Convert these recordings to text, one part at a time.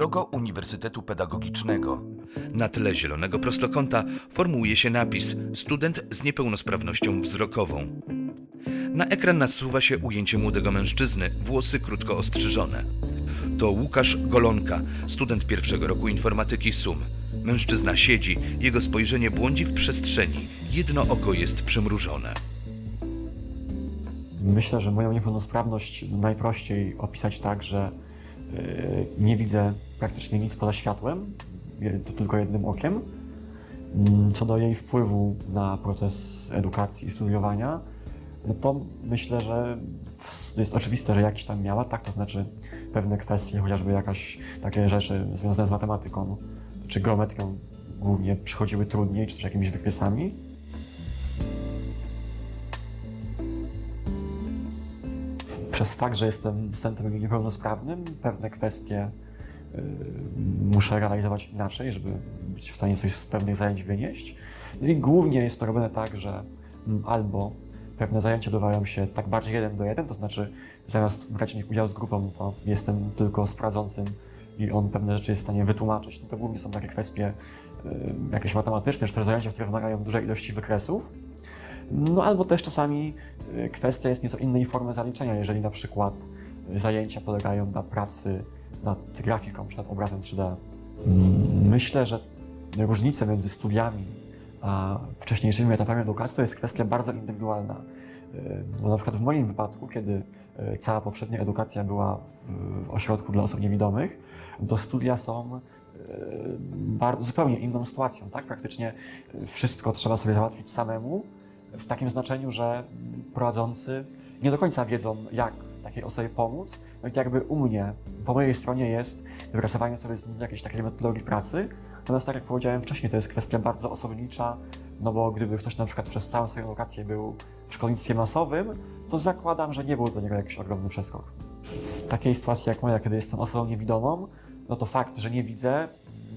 logo Uniwersytetu Pedagogicznego. Na tle zielonego prostokąta formułuje się napis Student z niepełnosprawnością wzrokową. Na ekran nasuwa się ujęcie młodego mężczyzny, włosy krótko ostrzyżone. To Łukasz Golonka, student pierwszego roku informatyki SUM. Mężczyzna siedzi, jego spojrzenie błądzi w przestrzeni, jedno oko jest przymrużone. Myślę, że moją niepełnosprawność najprościej opisać tak, że nie widzę praktycznie nic poza światłem, je- to tylko jednym okiem. Mm, Co do jej wpływu na proces edukacji i studiowania, no to myślę, że jest oczywiste, że jakiś tam miała, tak, to znaczy pewne kwestie, chociażby jakaś takie rzeczy związane z matematyką czy geometrią głównie przychodziły trudniej, czy też jakimiś wykresami. Przez fakt, że jestem studentem niepełnosprawnym, pewne kwestie y, muszę realizować inaczej, żeby być w stanie coś z pewnych zajęć wynieść. No i głównie jest to robione tak, że albo pewne zajęcia odbywają się tak bardziej jeden do jeden, to znaczy zamiast brać w nich udział z grupą, to jestem tylko sprawdzącym i on pewne rzeczy jest w stanie wytłumaczyć. No to głównie są takie kwestie y, jakieś matematyczne, czy też zajęcia, które wymagają dużej ilości wykresów. No albo też czasami y, kwestia jest nieco innej formy zaliczenia, jeżeli na przykład zajęcia polegają na pracy nad grafiką czy nad obrazem 3D. Mm, Myślę, że różnice między studiami a wcześniejszymi etapami edukacji to jest kwestia bardzo indywidualna. Y, Bo na przykład w moim wypadku, kiedy y, cała poprzednia edukacja była w, w ośrodku dla osób niewidomych, to studia są bardzo, zupełnie inną sytuacją. Tak? Praktycznie wszystko trzeba sobie załatwić samemu, w takim znaczeniu, że prowadzący nie do końca wiedzą, jak takiej osobie pomóc. No i jakby u mnie, po mojej stronie jest wypracowanie sobie z nim jakiejś takiej metodologii pracy. Natomiast tak jak powiedziałem wcześniej, to jest kwestia bardzo osobnicza, no bo gdyby ktoś na przykład przez całą swoją edukację był w szkolnictwie masowym, to zakładam, że nie był do niego jakiś ogromny przeskok. W takiej sytuacji jak moja, kiedy jestem osobą niewidomą, no to fakt, że nie widzę,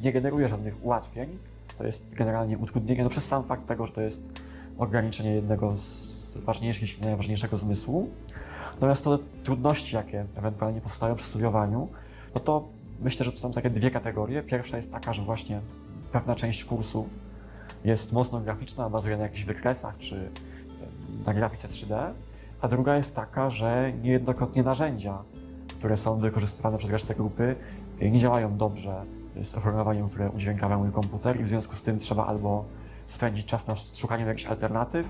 nie generuje żadnych ułatwień. To jest generalnie utrudnienie, no przez sam fakt tego, że to jest ograniczenie jednego z ważniejszych, jeśli nie najważniejszego zmysłu. Natomiast to trudności, jakie ewentualnie powstają przy studiowaniu, no to myślę, że tu są takie dwie kategorie. Pierwsza jest taka, że właśnie pewna część kursów jest mocno graficzna, bazuje na jakichś wykresach czy na grafice 3D, a druga jest taka, że niejednokrotnie narzędzia, które są wykorzystywane przez resztę grupy, nie działają dobrze z oprogramowaniem, które udźwiękawia mój komputer i w związku z tym trzeba albo spędzić czas na szukaniu jakichś alternatyw,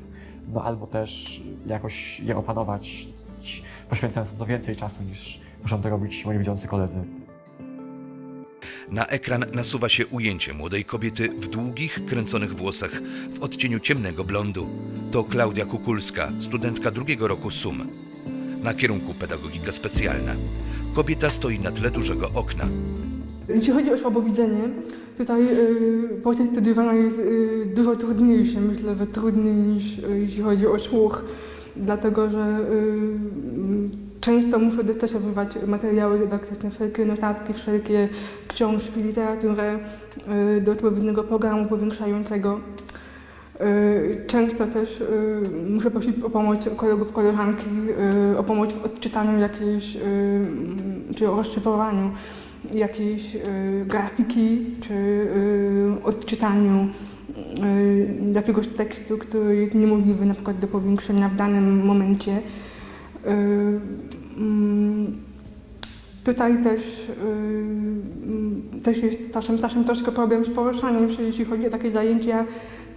no albo też jakoś je opanować, poświęcając to więcej czasu niż muszą to robić moi widzący koledzy. Na ekran nasuwa się ujęcie młodej kobiety w długich, kręconych włosach w odcieniu ciemnego blondu. To Klaudia Kukulska, studentka drugiego roku SUM. Na kierunku pedagogika specjalna. Kobieta stoi na tle dużego okna. Jeśli chodzi o słabowidzenie, tutaj y, proces studiowania jest y, dużo trudniejszy, myślę, że trudniej niż y, jeśli chodzi o słuch, dlatego że y, mm, często muszę dostosowywać materiały dydaktyczne, wszelkie notatki, wszelkie książki, literaturę y, do odpowiedniego programu powiększającego. Y, Często też y, muszę prosić o pomoc kolegów, koleżanki, y, o pomoc w odczytaniu jakiejś, czy o rozszyfrowaniu jakiejś y, grafiki, czy y, odczytaniu y, jakiegoś tekstu, który jest niemożliwy na przykład do powiększenia w danym momencie. Mm, Tutaj też, też jest czasem, czasem troszkę problem z poruszaniem się, jeśli chodzi o takie zajęcia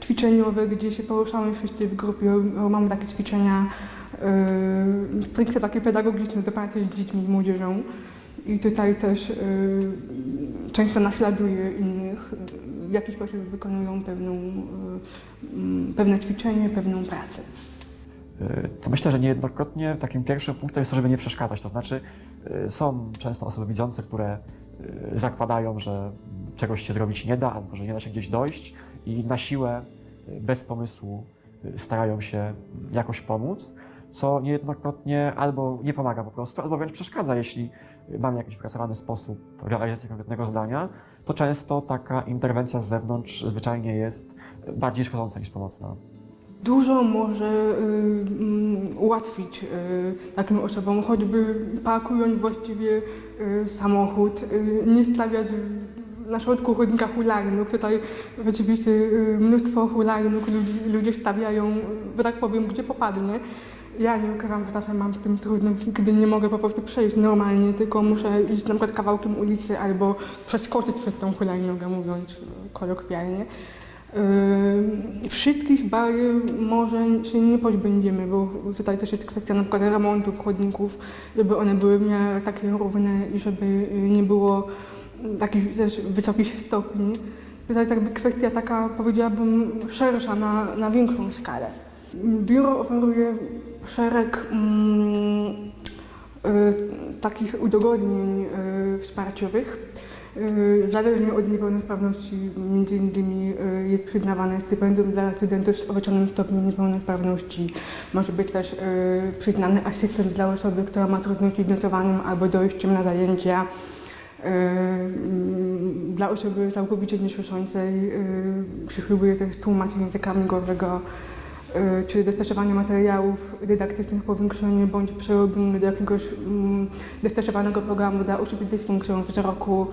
ćwiczeniowe, gdzie się poruszamy wszyscy w grupie. Mamy takie ćwiczenia stricte takie pedagogiczne do pracy z dziećmi i młodzieżą. I tutaj też y, często naśladuję innych, y, w jaki sposób wykonują pewną, y, mm, pewne ćwiczenie, pewną pracę. Y, to myślę, że niejednokrotnie takim pierwszym punktem jest to, żeby nie przeszkadzać. To znaczy, y, są często osoby widzące, które y, zakładają, że czegoś się zrobić nie da, albo że nie da się gdzieś dojść i na siłę, y, bez pomysłu y, starają się jakoś pomóc, co niejednokrotnie albo nie pomaga po prostu, albo wręcz przeszkadza, jeśli mamy jakiś wypracowany sposób realizacji konkretnego zadania, to często taka interwencja z zewnątrz zwyczajnie jest bardziej szkodząca niż pomocna. dużo może y, mm, ułatwić y, takim osobom, choćby parkując właściwie y, samochód, y, nie stawiać na środku chodnika hulajnóg. Tutaj rzeczywiście y, mnóstwo hulajnóg ludzi, ludzie stawiają, że tak powiem, gdzie popadnie. Ja nie ukrywam, że czasem mam z tym trudność, gdy nie mogę po prostu przejść normalnie, tylko muszę iść na przykład kawałkiem ulicy albo przeskoczyć przez tą hulajnogę, mówiąc kolokwialnie. Yy, Wszystkich barier może się nie pozbędziemy, bo tutaj też jest kwestia na przykład remontów chodników, żeby one były w miarę takie równe i żeby nie było takich też wysokich stopni. Tutaj jakby kwestia taka, powiedziałabym, szersza na, na większą skalę. Biuro oferuje szereg mm, y, takich udogodnień y, wsparciowych. Y, Zależnie od niepełnosprawności, między innymi jest przyznawane stypendium dla studentów z orzeczonym stopniem niepełnosprawności. Może być też przyznany asystent dla osoby, która ma trudności z notowaniem albo dojściem na zajęcia. Mm, Dla osoby całkowicie niesłyszącej przysługuje też tłumacz języka migowego czy dostosowanie materiałów dydaktycznych, powiększenie bądź przerobienie do jakiegoś mm, dostosowanego programu dla osób z dysfunkcją wzroku,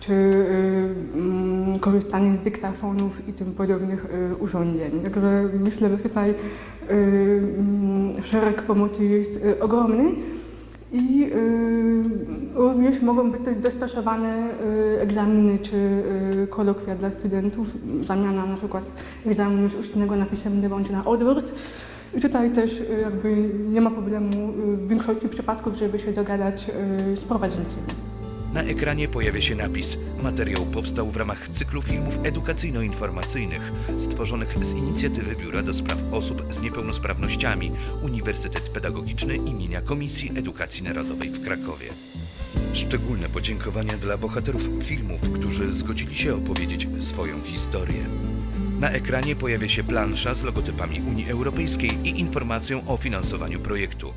czy y, mm, korzystanie z dyktafonów i tym podobnych y, urządzeń. Także myślę, że tutaj y, mm, szereg pomocy jest y, ogromny. I y, również mogą być też dostosowane y, egzaminy czy y, kolokwia dla studentów, zamiana na przykład egzaminu z ustnego na pisemny bądź na odwrót. I tutaj też jakby nie ma problemu w większości przypadków, żeby się dogadać z prowadzącymi. Na ekranie pojawia się napis. Materiał powstał w ramach cyklu filmów edukacyjno-informacyjnych stworzonych z inicjatywy Biura do Spraw Osób z Niepełnosprawnościami Uniwersytet Pedagogiczny imienia Komisji Edukacji Narodowej w Krakowie. Szczególne podziękowania dla bohaterów filmów, którzy zgodzili się opowiedzieć swoją historię. Na ekranie pojawia się plansza z logotypami Unii Europejskiej i informacją o finansowaniu projektu.